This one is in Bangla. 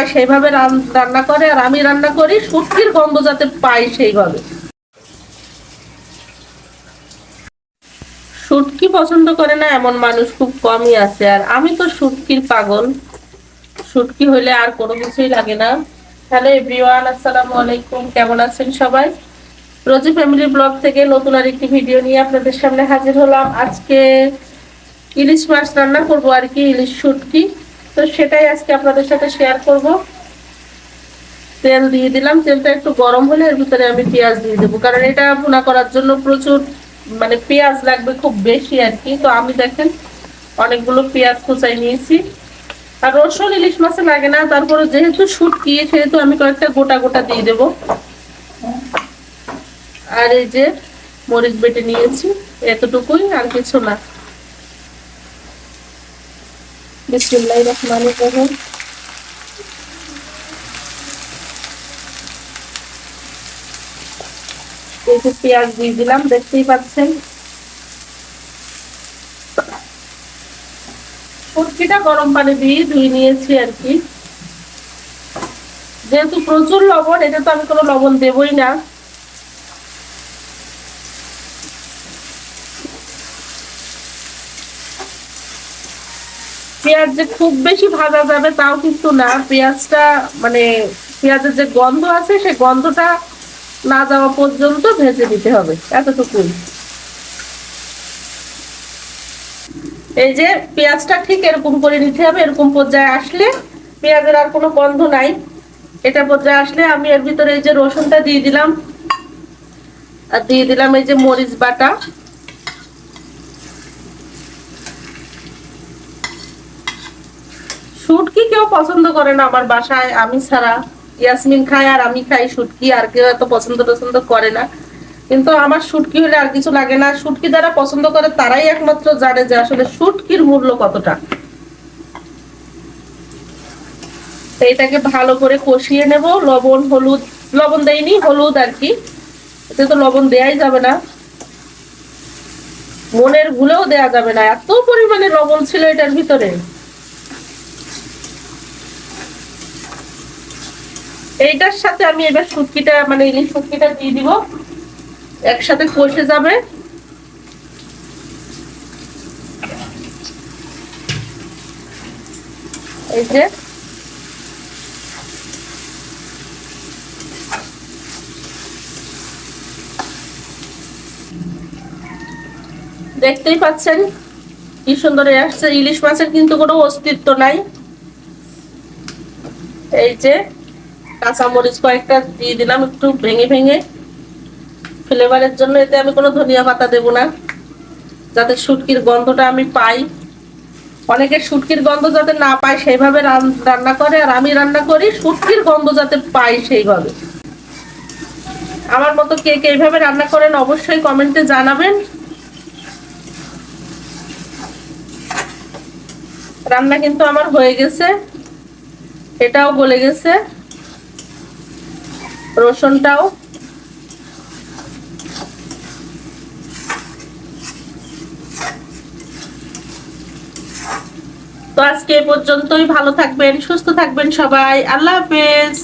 পায় সেইভাবে রান্না করে আর আমি রান্না করি শুটকির গন্ধ যাতে পাই সেইভাবে। শুটকি পছন্দ করে না এমন মানুষ খুব কমই আছে, আর আমি তো শুটকির পাগল। শুটকি হলে আর কোনো কিছুই লাগে না। হ্যালো এভরিওয়ান, আসসালামু আলাইকুম, কেমন আছেন সবাই? রোজি ফ্যামিলি ব্লগ থেকে নতুন আর একটি ভিডিও নিয়ে আপনাদের সামনে হাজির হলাম। আজকে ইলিশ মাছ রান্না করব আর কি, ইলিশ শুটকি তো সেটাই আজকে আপনাদের সাথে শেয়ার করব। তেল দিয়ে দিলাম। তেলটা একটু গরম হলে এর ভিতরে আমি পেঁয়াজ দিয়ে দেবো। কারণ এটা ভুনা করার জন্য প্রচুর মানে পেঁয়াজ লাগবে খুব বেশি আর কি। তো আমি দেখেন অনেকগুলো পেঁয়াজ কুচাই নিয়েছি। আর রসুন, ইলিশ মাছে লাগে না। তারপরে যেহেতু শুটকি, সেহেতু আমি কয়েকটা গোটা গোটা দিয়ে দেবো। আর এই যে মরিচ বেটে নিয়েছি। এতটুকুই আর কিছু না। রহমানির রহিম। এই যে পেঁয়াজ দিয়ে দিলাম, দেখতেই পাচ্ছেন। কুটকিটা গরম পানি দিয়ে ধুয়ে নিয়েছি আর কি। যেহেতু প্রচুর লবণ এটা তো আমি কোনো লবণ দেবই না। পেঁয়াজ যে খুব বেশি ভাজা যাবে তাও কিন্তু না। পেঁয়াজটা মানে পেঁয়াজের যে গন্ধ আছে, সেই গন্ধটা না যাওয়া পর্যন্ত ভেজে দিতে হবে এতটুকুই। এই যে পেঁয়াজটা ঠিক এরকম করে নিতে হবে, এরকম পর্যায়ে আসলে পেঁয়াজের আর কোনো গন্ধ নাই। এটা পর্যায়ে আসলে আমি এর ভিতরে এই যে রসুনটা দিয়ে দিলাম। আর দিয়ে দিলাম এই যে মরিচ বাটা। শুটকি কেউ পছন্দ করে না আমার বাসায়, আমি ছাড়া। ইয়াসমিন খায় আর আমি খাই শুটকি, আর কেউ এত পছন্দ পছন্দ করে না। কিন্তু আমার শুটকি হলে আর কিছু লাগে না। শুটকি যারা পছন্দ করে তারাই একমাত্র জানে যে আসলে শুটকির মূল্য কতটা। তো এটাকে ভালো করে কষিয়ে নেব। লবণ, হলুদ, লবণ দেয়নি হলুদ আর কি। এতে তো লবণ দেয়াই যাবে না। মনের ভুলেও দেয়া যাবে না। এত পরিমাণে লবণ ছিল এটার ভিতরে। এইটার সাথে আমি এবার শুটকিটা মানে ইলিশ শুটকিটা দিয়ে দিব। একসাথে কষে যাবে। এই যে। দেখতেই পাচ্ছেন কি সুন্দর আসছে। ইলিশ মাছের কিন্তু কোনো অস্তিত্ব নাই। এই যে। কাঁচামরিচ কয়েকটা দিয়ে দিলাম একটু ভেঙে ভেঙে। ফ্লেভারের জন্য এতে আমি কোনো ধনিয়া পাতা দেব না। যাতে শুটকির গন্ধটা আমি পাই। অনেকে শুটকির গন্ধ যাতে না পায় সেইভাবে রান- রান্না করে, আর আমি রান্না করি, শুটকির গন্ধ যাতে পাই সেইভাবে। আমার মতো কে কে এইভাবে রান্না করেন অবশ্যই কমেন্টে জানাবেন। রান্না কিন্তু আমার হয়ে গেছে। এটাও গলে গেছে। রসুনটাও। তো আজকে পর্যন্তই ভালো থাকবেন সুস্থ থাকবেন সবাই আল্লাহ হাফেজ।